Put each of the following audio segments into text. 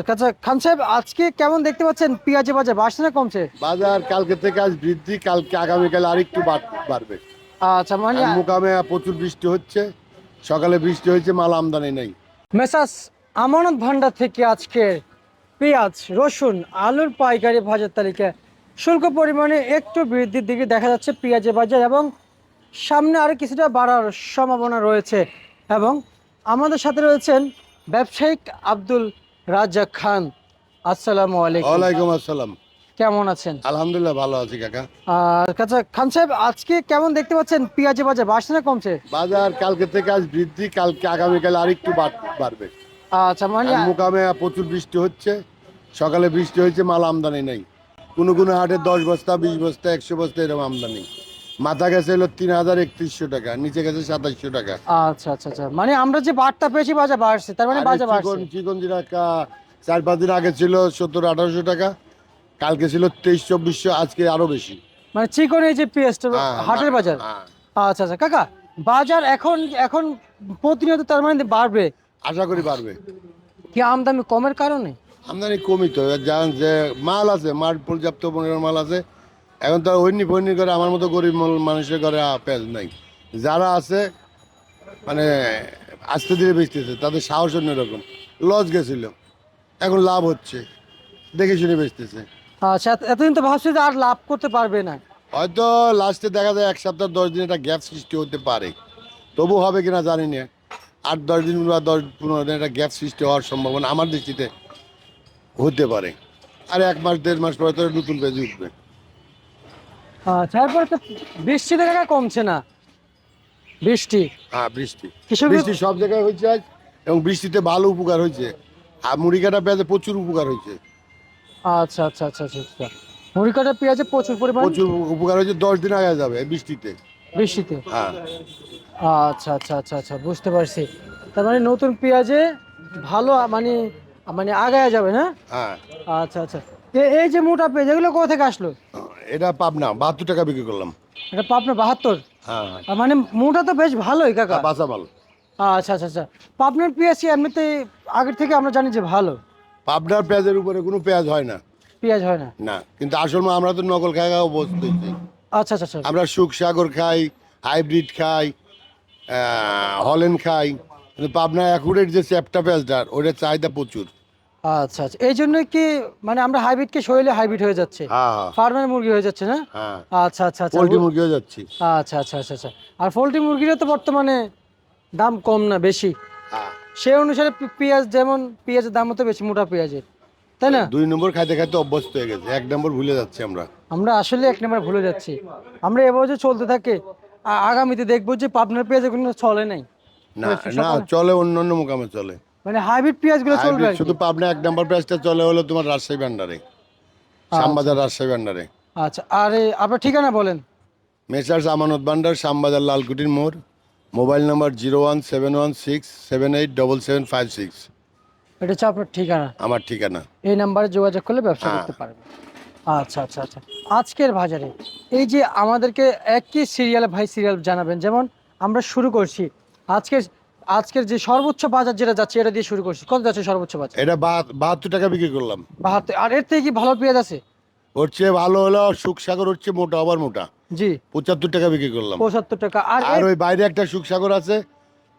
আচ্ছা খান সাহেব আজকে কেমন দেখতে পাচ্ছেন? বাজার বাড়ছে না কমছে? বাজার কালকে থেকে আজ বৃদ্ধি কালকে আগামীকাল বাড়বে। আচ্ছা মানে মোকামে প্রচুর বৃষ্টি হচ্ছে। সকালে বৃষ্টি হয়েছে মাল আমদানি নেই। মেসাস আমানত ভান্ডার থেকে আজকে পেঁয়াজ রসুন আলুর পাইকারি বাজার তালিকা শুল্ক পরিমাণে একটু বৃদ্ধির দিকে দেখা যাচ্ছে পেঁয়াজের বাজার এবং সামনে আরও কিছুটা বাড়ার সম্ভাবনা রয়েছে। এবং আমাদের সাথে রয়েছেন ব্যবসায়িক আব্দুল রাজ্জাক খান আসসালামু আলাইকুম। ওয়ালাইকুম আসসালাম। কেমন আছেন? আলহামদুলিল্লাহ ভালো আছি কাকা। আর খান সাহেব আজকে কেমন দেখতে পাচ্ছেন? পেঁয়াজের বাজার বাড়ছে না কমছে? বাজার কালকে থেকে আজ বৃদ্ধি কালকে আগামীকাল আরেকটু বাড়- বাড়বে। আচ্ছা মানে মোকামে প্রচুর বৃষ্টি হচ্ছে। সকালে বৃষ্টি হয়েছে মাল আমদানি নেই। কোনো কোনো হাটে দশ বস্তা বিশ বস্তা একশো বস্তা এরকম আমদানি। মাথা গেছে হলো তিন হাজার একত্রিশশো টাকা নিচে গেছে সাতাশশো টাকা। আচ্ছা আচ্ছা আচ্ছা। মানে আমরা যে বারটা পেয়েছি বাজার বাড়ছে তার মানে বাজার বাড়ছে। চিকন জিরা চার পাঁচ দিন আগে ছিল সত্তর আঠারোশো টাকা কালকে ছিল তেইশ চব্বিশশো আজকে আরও বেশি। মানে চিকন এই যে পেঁয়াজটা হ্যাঁ, হাটের বাজার? হ্যাঁ। আচ্ছা আচ্ছা। কাকা বাজার এখন এখন প্রতিনিয়ত তার মানে বাড়বে? আশা করি বাড়বে। কি আমদানি কমের কারণে? আমদানি কমই তো। যে মাল আছে মাল পর্যাপ্ত পরিমাণ মাল আছে এখন তো হইনি ফইনি করে আমার মতো গরিব মানুষের ঘরে আ, পেঁয়াজ নাই। যারা আছে মানে আস্তে ধীরে বেচতেছে তাদের সাহস অন্যরকম লস গেছিল এখন লাভ হচ্ছে দেখে শুনে বেচতেছে। আচ্ছা এত- এতদিন তো ভাবছি যে আর লাভ করতে পারবে না। হয়তো লাস্টে দেখা যায় এক সপ্তাহ দশ দিন একটা গ্যাপ সৃষ্টি হতে পারে। তবু হবে কিনা জানি না। আট দশ দিন বা দশ পনেরো দিন একটা গ্যাপ সৃষ্টি হওয়ার সম্ভাবনা আমার দৃষ্টিতে হতে পারে। আর এক মাস দেড় মাস পরে তো নতুন পেঁয়াজ উঠবে। আচ্ছা এরপরে তো বৃষ্টিতে কাকা কমছে না। বৃষ্টি। হ্যাঁ বৃষ্টি। কৃষক বৃষ্টি সব জায়গায় হয়েছে আজ এবং বৃষ্টিতে ভালো উপকার হয়েছে। আর মুড়ি কাটা পেঁয়াজে প্রচুর উপকার হয়েছে। আচ্ছা আচ্ছা আচ্ছা আচ্ছা আচ্ছা। মুড়ি কাটা পেঁয়াজে প্রচুর পরিমাণ প্রচুর উপকার হয়েছে দশ দিন আগে যাবে বৃষ্টিতে। বৃষ্টিতে? হ্যাঁ। আচ্ছা আচ্ছা আচ্ছা আচ্ছা বুঝতে পারছি। তার মানে নতুন পেঁয়াজে ভালো মানে মানে আগায় যাবে না? হ্যাঁ। আচ্ছা আচ্ছা। এই যে মোটা পেঁয়াজ এগুলো কোথা থেকে আসলো? এটা পাবনা বাহাত্তর টাকা বিক্রি করলাম। এটা পাবনা বাহাত্তর? হ্যাঁ। মানে মোটা তো বেশ ভালোই কাকা। বাসা মাল। আচ্ছা আচ্ছা আচ্ছা। পাবনার পেঁয়াজ এমনিতে আগের থেকে আমরা জানি যে ভালো? পাবনার পেঁয়াজের উপরে কোনো পেঁয়াজ হয় না। পেঁয়াজ হয় না? না কিন্তু আসল মা আমরা তো নকল খাই খাওয়া অভ্যস্ত আচ্ছা আচ্ছা আচ্ছা। আমরা সুখ সাগর খাই হাইব্রিড খাই হলেন খাই। কিন্তু পাবনা অ্যাকুরেট যে চ্যাপটা পেঁয়াজটার ওটার চাহিদা প্রচুর। আচ্ছা আচ্ছা। এই জন্য কি মানে আমরা হাইব্রিডকে শরীরে হাইব্রিড হয়ে যাচ্ছে? হ্যাঁ। ফার্মের মুরগি হয়ে যাচ্ছে না? হ্যাঁ। আচ্ছা আচ্ছা আচ্ছা। পোলট্রি মুরগি হয়ে যাচ্ছি। আচ্ছা আচ্ছা আচ্ছা আচ্ছা। আর পোলট্রি মুরগিরও তো বর্তমানে দাম কম না বেশি। হ্যাঁ। সেই অনুসারে পেঁয়াজ যেমন পেঁয়াজের দামও তো বেশি মোটা পেঁয়াজের। তাই না? দুই নম্বর খাইতে খাইতে অভ্যস্ত হয়ে গেছে। এক নম্বর ভুলে যাচ্ছি আমরা। আমরা আসলে এক নম্বর ভুলে যাচ্ছি। আমরা এভাবে যে চলতে থাকে। আগামীতে দেখব যে পাবনার পেঁয়াজ কোনো চলে নাই। না না চলে অন্য অন্য মোকামে চলে। মানে হাইব্রিড পেঁয়াজগুলো চলবে শুধু পাবনা এক নম্বর পেঁয়াজটা চলে হলো তোমার রাজশাহী ভান্ডারে শ্যামবাজার রাজশাহী ভান্ডারে। আচ্ছা আর আপনার ঠিকানা বলেন। মেসার্স আমানত ভান্ডার শ্যামবাজার লালকুটির মোড় mobile number zero one seven one six seven eight double seven five six. এটা হচ্ছে আপনার ঠিকানা। আমার ঠিকানা। এই নাম্বারে যোগাযোগ করলে ব্যবসা হ্যাঁ। করতে পারবেন আচ্ছা আচ্ছা আচ্ছা। আজকের বাজারে এই যে আমাদেরকে একই সিরিয়াল ভাই সিরিয়াল জানাবেন যেমন আমরা শুরু করছি। আজকের আজকের যে সর্বোচ্চ বাজার যেটা যাচ্ছে এটা দিয়ে শুরু করছি। কত যাচ্ছে সর্বোচ্চ বাজার? এটা বাহাত- বাহাত্তর টাকা বিক্রি করলাম। বাহাত্তর। আর এর থেকে কি ভালো পেঁয়াজ আছে? ওর চেয়ে ভালো হলো সুখসাগর হচ্ছে মোটা আবার মোটা। জি। পঁচাত্তর টাকা বিক্রি করলাম। পঁচাত্তর টাকা। আর আর ওই বাইরে একটা সুখসাগর আছে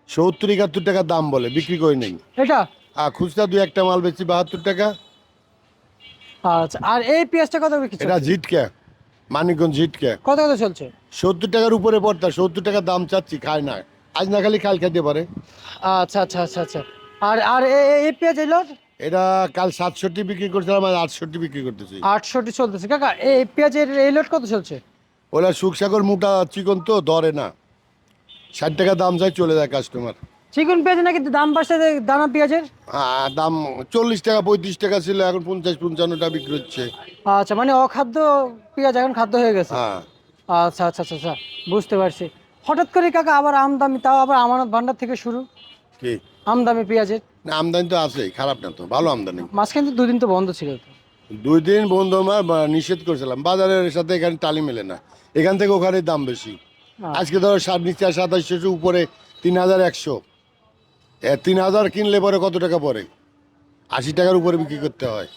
সত্তর একাত্তর টাকা দাম বলে বিক্রি করে নেই। এটা? আর খুচরা দুই একটা মাল বেচি বাহাত্তর টাকা। আচ্ছা আর এই পেঁয়াজটা কত বিক্রি এটা? ঝিটকা মানিকগঞ্জ ঝিটকা। কত কত চলছে? সত্তর টাকার উপরে পড়তা সত্তর টাকা দাম চাচ্ছি খায় না। আজ না খালি কাল খেতে পারে। আচ্ছা আচ্ছা আচ্ছা আচ্ছা। আর আর এই পেঁয়াজ এলো এটা কাল সাতষট্টি বিক্রি করছিলাম আর আটষট্টি বিক্রি করতেছি। আটষট্টি চলতেছে। কাকা এই পেঁয়াজের এই লোড কত চলছে? ওরা সুখসাগর মোটা চিকন তো ধরে না। ষাট টাকা দাম চাই চলে যায় কাস্টমার চিকন পেঁয়াজ নাকি দাম বাড়ছে দানা পেঁয়াজের? হ্যাঁ দাম চল্লিশ টাকা পঁয়ত্রিশ টাকা ছিল এখন পঞ্চাশ পঞ্চান্ন টাকা বিক্রি হচ্ছে। আচ্ছা মানে অখাদ্য পেঁয়াজ এখন খাদ্য হয়ে গেছে। হ্যাঁ। আচ্ছা আচ্ছা আচ্ছা আচ্ছা বুঝতে পারছি। হঠাৎ করে কাকা আবার আমদামি তাও আবার আমানত ভান্ডার থেকে শুরু। কি? আমদামি পেঁয়াজের। না আমদানি তো আছেই খারাপ না তো ভালো আমদানি। মাঝখানে তো দুদিন তো বন্ধ ছিল তো। দুই দিন বন্ধ আমার নিষেধ করেছিলাম। বাজারের সাথে এখানে টালি মেলে না। এখান থেকে ওখানে দাম বেশি। আজকে ধরো সাত নিচে সাতাশশো উপরে তিন হাজার একশো। তিন হাজার কিনলে পরে কত টাকা পরে আশি টাকার উপরে বিক্রি করতে হয়।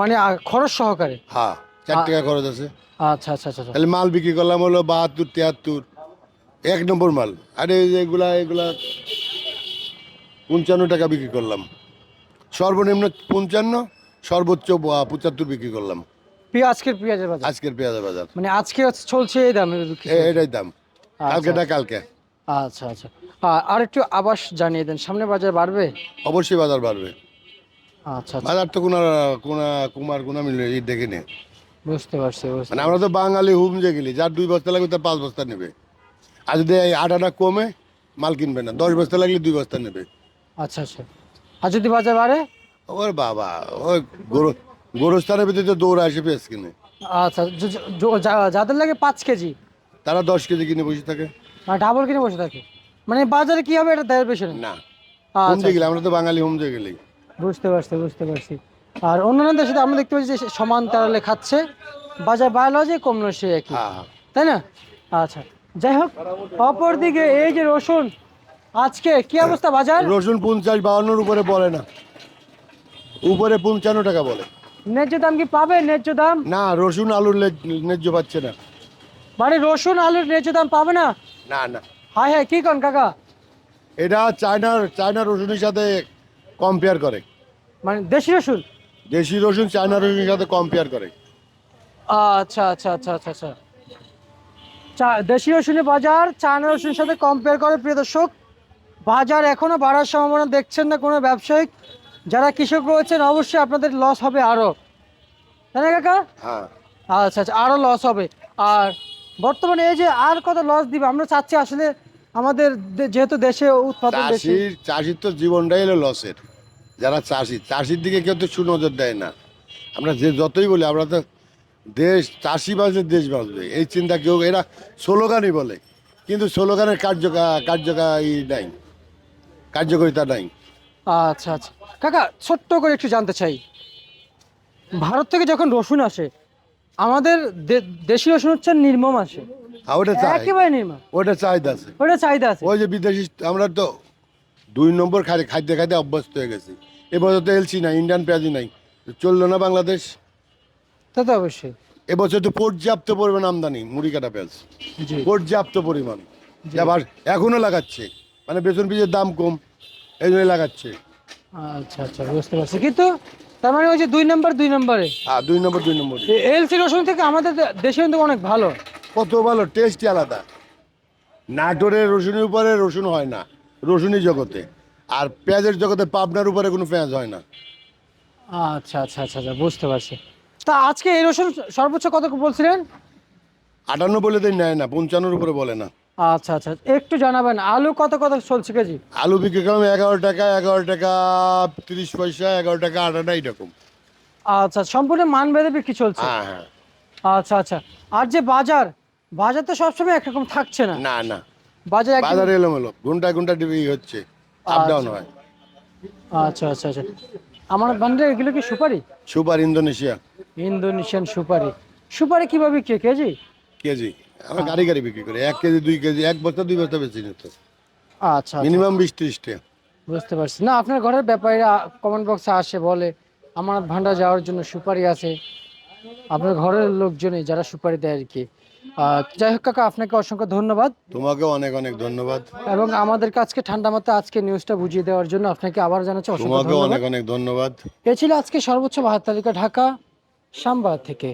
মানে খরচ সহকারে? হ্যাঁ চার টাকা খরচ আছে। আচ্ছা আচ্ছা আচ্ছা আচ্ছা। তাহলে মাল বিক্রি করলাম হলো বাহাত্তর তিয়াত্তর। এক নম্বর মাল। আরে এগুলা এগুলা পঞ্চান্ন টাকা বিক্রি করলাম। সর্বনিম্ন পঞ্চান্ন সর্বোচ্চ পঁচাত্তর বিক্রি করলাম। আজকের পেঁয়াজের বাজার? আজকের পেঁয়াজের বাজার। মানে আজকে চলছে এই দামে এটাই দাম। আচ্ছা। কালকেটা কালকে। আচ্ছা আচ্ছা। আ- আর একটু আবাস জানিয়ে দেন। সামনে বাজার বাড়বে? অবশ্যই বাজার বাড়বে। আচ্ছা আচ্ছা। বাজার তো কোনা কোনা কুমার কোনা মিলে দেখে নে। বুঝতে পারছি মানে আমরা তো বাঙালি হুম যে গেলি যার দুই বস্তা লাগবে তার পাঁচ বস্তা নেবে। আর যদি এই আটাটা কমে মাল কিনবে না। দশ বস্তা লাগলে দুই বস্তা নেবে। আচ্ছা আচ্ছা। আর যদি বাজার বাড়ে? ওর বাবা ওই গরু গোরস্থানের ভিতরে তো দৌড় আসে পেঁয়াজ কিনে। আচ্ছা য- য- য- যা- যাদের লাগে পাঁচ কেজি। তারা দশ কেজি কিনে বসে থাকে। আর ডাবল কিনে বসে থাকে। মানে বাজারে কি হবে এটা দেয় বেশি না? না। আচ্ছা গেলে আমরা তো বাঙালি হুম যে গেলি বুঝতে পারছি বুঝতে পারছি। আর অন্যান্য দেশে তো আমরা দেখতে পাচ্ছি যে সমান তারালে খাচ্ছে। বাজার বাড়লো যে কমলো সে একই। হ্যাঁ হ্যাঁ। তাই না? আচ্ছা। যাই হোক অপরদিকে এই যে রসুন আজকে কি অবস্থা বাজার? রসুন পঞ্চাশ বাউন্নর উপরে বলে না। উপরে পঞ্চান্ন টাকা বলে। ন্যায্য দাম কি পাবে ন্যায্য দাম? না রসুন আলুর ন্যায্য পাচ্ছে না। মানে রসুন আলুর ন্যায্য দাম পাবে না? না না। হায় হায় কি কন কাকা? এটা চায়নার চায়না রসুনের সাথে কম্পেয়ার করে। মানে দেশি রসুন? দেশি রসুন চায়না রসুনের সাথে কম্পেয়ার করে। আচ্ছা আচ্ছা আচ্ছা আচ্ছা আচ্ছা। দেশি রসুনের বাজার চায়না রসুনের সাথে কম্পেয়ার করে প্রিয় দর্শক বাজার এখনও বাড়ার সম্ভাবনা দেখছেন না কোনো ব্যবসায়িক। যারা কৃষক রয়েছেন অবশ্যই আপনাদের লস হবে আরও। তাই না কাকা? হ্যাঁ। আচ্ছা আচ্ছা আরও লস হবে। আর বর্তমানে এই যে আর কত লস দিবে? আমরা চাচ্ছি আসলে আমাদের যেহেতু দেশে উৎপাদন বেশি। চাষির চাষির তো জীবনটাই হলো লসের যারা চাষি চাষির দিকে কেউ তো সুনজর দেয় না। আমরা যে যতই বলি আমরা তো দেশ চাষি বাঁচবে দেশ বাঁচবে। এই চিন্তা কেউ এরা স্লোগানই বলে। কিন্তু স্লোগানের কার্যকা কার্যকারী নাই। কার্যকারিতা নাই। আচ্ছা আচ্ছা। কাকা ছোট্ট করে একটু জানতে চাই। ভারত থেকে যখন রসুন আসে আমাদের দেশি রসুন হচ্ছে নির্মম আসে। আর ওটা চাই। একেবারে নির্মম। ওটা চাহিদা আছে। ওটা চাহিদা আছে। ওই যে বিদেশি আমরা তো দুই নম্বর খাই খাইতে খাইতে অভ্যস্ত হয়ে গেছি। এবছর তো এলসি নাই ইন্ডিয়ান পেঁয়াজি নাই। চলল না বাংলাদেশ। তা তো অবশ্যই। এবছর তো পর্যাপ্ত পরিমাণ আমদানি মুড়ি কাটা পেঁয়াজ। পর্যাপ্ত পরিমাণ। আবার এখনও লাগাচ্ছে। মানে বেতন বীজের দাম কম এই জন্য লাগাচ্ছে। আচ্ছা আচ্ছা বুঝতে পারছি। কিন্তু তার মানে ওই যে দুই নম্বর দুই নম্বরে? আর দুই নম্বর দুই নম্বর। এলসি রসুন থেকে আমাদের দেশে কিন্তু অনেক ভালো। কত ভালো টেস্টই আলাদা। নাটোরের রসুনের উপরে রসুন হয় না রসুনই জগতে। আর পেঁয়াজের জগতে পাবনার উপরে কোনো পেঁয়াজ হয় না। আচ্ছা আচ্ছা আচ্ছা আচ্ছা বুঝতে পারছি। তা আজকে এই রসুন সর্বোচ্চ কত বলছিলেন? আটান্ন বলে দেয় নেয় না পঞ্চান্নর উপরে বলে না। আচ্ছা আচ্ছা একটু জানাবেন আলু কত কত চলছে কেজি? আলু বিক্রি করলাম এগারো টাকা এগারো টাকা তিরিশ পয়সা এগারো টাকা আটাটা এইরকম। আচ্ছা সম্পূর্ণ মান বেঁধে বিক্রি চলছে? হ্যাঁ হ্যাঁ। আচ্ছা আচ্ছা আর যে বাজার বাজার তো সবসময় একরকম থাকছে না। না না। বাজার বাজারে এলোমেলো ঘণ্টা ঘণ্টা ডিবি হচ্ছে আপ ডাউন হয়। আচ্ছা আচ্ছা আচ্ছা। আমার বান্ডে এগুলো কি সুপারি? Super Indonesia. ইন্দোনেশিয়ান সুপারি। সুপারি কীভাবে কে কেজি? কেজি। আমরা গাড়ি গাড়ি বিক্রি করি। এক কেজি দুই কেজি এক বস্তা দুই বস্তা বেশি নিত। আচ্ছা আচ্ছা, মিনিমাম বিশ ত্রিশ টাকা বুঝতে পারছি। না আপনার ঘরের ব্যাপারে কমেন্ট বক্সে আসে বলে আমার ভান্ডার যাওয়ার জন্য সুপারি আছে। আপনার ঘরের লোকজনই যারা সুপারি দেয় আর কি। যাই হোক কাকা আপনাকে অসংখ্য ধন্যবাদ। তোমাকে অনেক অনেক ধন্যবাদ। এবং আমাদের আজকে ঠান্ডা মাথায় আজকে নিউজটা বুঝিয়ে দেওয়ার জন্য আপনাকে আবার জানাচ্ছি অসংখ্য অনেক অনেক ধন্যবাদ। এ ছিল আজকে সর্বোচ্চ বাহার তালিকা ঢাকা। সাম্বা থেকে